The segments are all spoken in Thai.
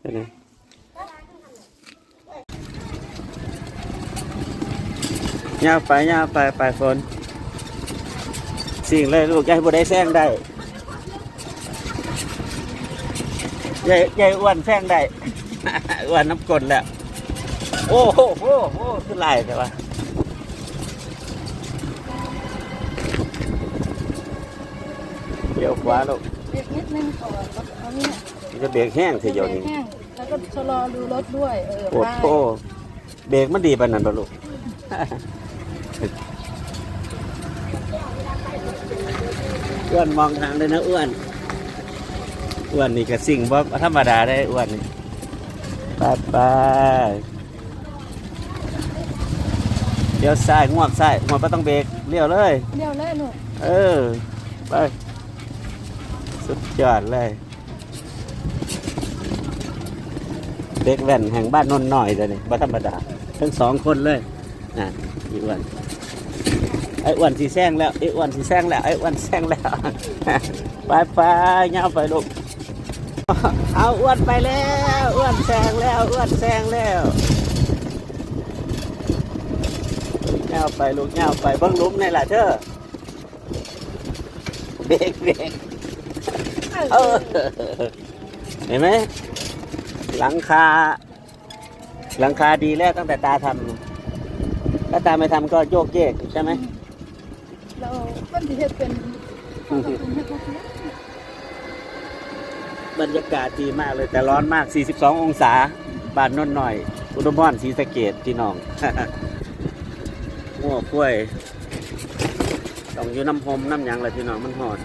เดี๋ยวนะย่าไปย่าไปไปฝนสิ่งเลยลูกยายบ่ได้แซงได้ยายยายอ้วนแซงได้ อ้วนน้ำกลนแล้ว โอ้โหโอ้โหขึ้นไล่แต่ว่าเดี๋ยวขวาลูกเบรกนิดนึงก่อนแล้วเอาเนี่ยมันจะเบรกแห้งเสียเดียวนี้แห้งแล้วก็ชะลอดูรถด้วยเออโอ้โหเบรกมันดีปานนั้นปะลูกอ้วนมองทางเลยนะอ้วนอ้วนนี่ก็สิ่งว่าธรรมดาได้อ้วนนี่ไปไป เลี้ยวซ้ายงวกซ้ายงวกไม่ต้องเบรกเลี้ยวเลย เดี๋ยวเลยหนูเออ ไป สุดยอดเลย เด็กแว่นแห่งบ้านนนท์หน่อยเลยนี่บ้าธรรมดา ทั้งสองคนเลยน่ะอีอ้วนไอ้อ้วนสีแซงแล้วไอ้อ้วนสีแซงแล้วไอ้อ้วนแซงแล้ว ไปไปเงาไปลูก เอาอ้วนไปแล้วอ้วนแซงแล้วอ้วนแซงแล้ว เงาไปลูกเงาไปเบิ้งลุ้มนี่แหละเธอเบรกเบรกเออเห็นไหมหลังคา หลังคาดีแล้วตั้งแต่ตาทำถ้าตาไม่ทำก็โยกเยกใช่ไหมเราเป็นที่เฮ็ดเป็นเป็นเฮ็ดบ่เป็นบรรยากาศดีมากเลยแต่ร้อนมาก 42 องศา บานนนหน่อย อุดมพรศรีสะเกดพี่น้อง งัวกล้วยต้องอยู่น้ำพมน้ำยังเลยพี่น้องมันหอน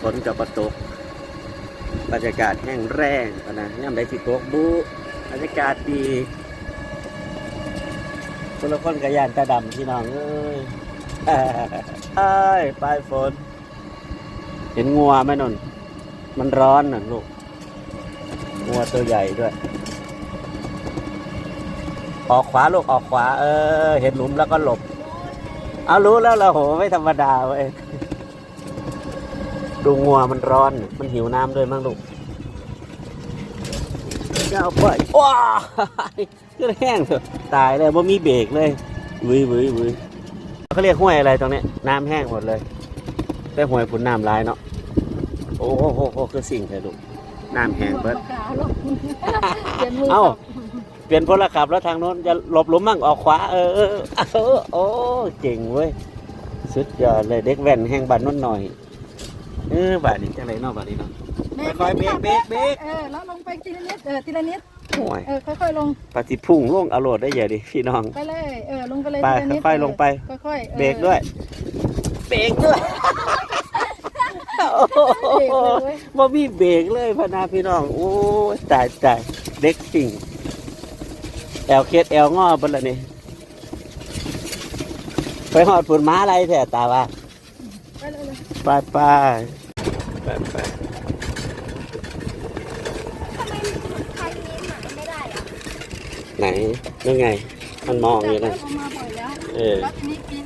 ฝนกับประตกบรรยากาศแห้งแรงปะนะย่ำได้สิตกบุบรรยากาศดีคนละคนกับยานตาดำพี่น้องเอ้ยเอ้ปลายฝน เห็นงัวไหมนนมันร้อนน่ะลูกงัวตัวใหญ่ด้วย ออกขวาลูกออกขวา เออ เห็นหลุมแล้วก็หลบ เอารู้แล้วเราโหไม่ธรรมดาเว้ยดูงัวมันร้อน มันหิวน้ำด้วยมั้งลูกจะเอาไปว้าก็แห้งเถอะตายเลยว่ามีเบรกเลยวุ้ยวุ้ยวุ้ยเขาเรียกห้วยอะไรตรงนี้น้ำแห้งหมดเลยแต่ห้วยผุนน้ำร้ายเนาะโอ้โหคือสิ่งเถอะลูกน้ำแห้งเบิดเอ้า เปลี่ยนพลขับแล้วทางโน้นจะหลบหลุมมั่งออกขวาเออเออเออโอ้เจ๋งเว้ยสุดยอดเลยเด็กแว่นแห่งบ้านโน้นหน่อยเออบาดนี้จังไรเนาะบาดนี้เนาะค่อยๆเบรกเบรกเบรกเออแล้วลงไปทีละนิดเออทีละนิดโอ้ยเออค่อยๆลงปฏิพุ่งลงอารมณ์ได้เยอะดิพี่น้องไปเลยเออลงไปเลยไปทีละนิดค่อยๆลงไปค่อยๆออเบรกด้วยเบรกด้วยโอ้โหเบรกเลยเว้ยบ่มีเบรกเลยพะนาพี่น้องโอ้ยตายตายเด็กจริง แอลเคสแอลงอบนละนี่ไปหอดผุนม้าอะไรแท้ตาว่าไปเลยเลยไปไปไปไปไหนนั่นไง มันมองอยู่นะบแล้วเอามาบ่อยแล้วเออแล้วทีนี้กิน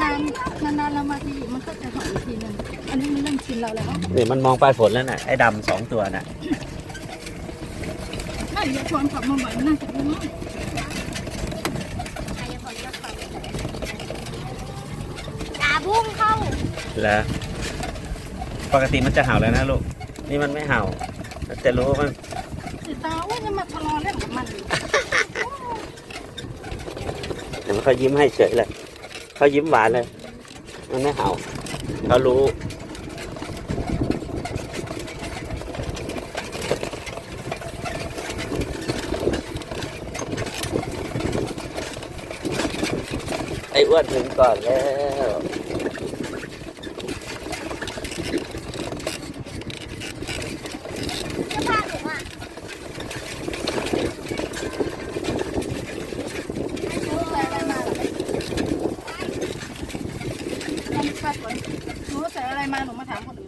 นานๆนานๆเรามาทีมันก็จะหอยทีนึงอันนี้มันเริ่มชินเราแล้วนี่มันมองปลายฝนแล้วน่ะไอ้ดำสองตัวน่ะ น่าจะชวนขับมาบ่อยน่าจะรู้มั้งตาพุ่งเข้าแล้วปกติมันจะเห่าแล้วนะลูก นี่มันไม่เห่ามันจะรู้ว่ามันสีตาว่าจะมาทะเลาะเล่นกับมันเดี๋ยวมันเขายิ้มให้เฉยเลยเขายิ้มหวานเลย มันไม่เห่าเขารู้ ไอ้อ้วนถึงก่อนแล้วหนูใส่อะไรมาหนูมาถามคนอื่น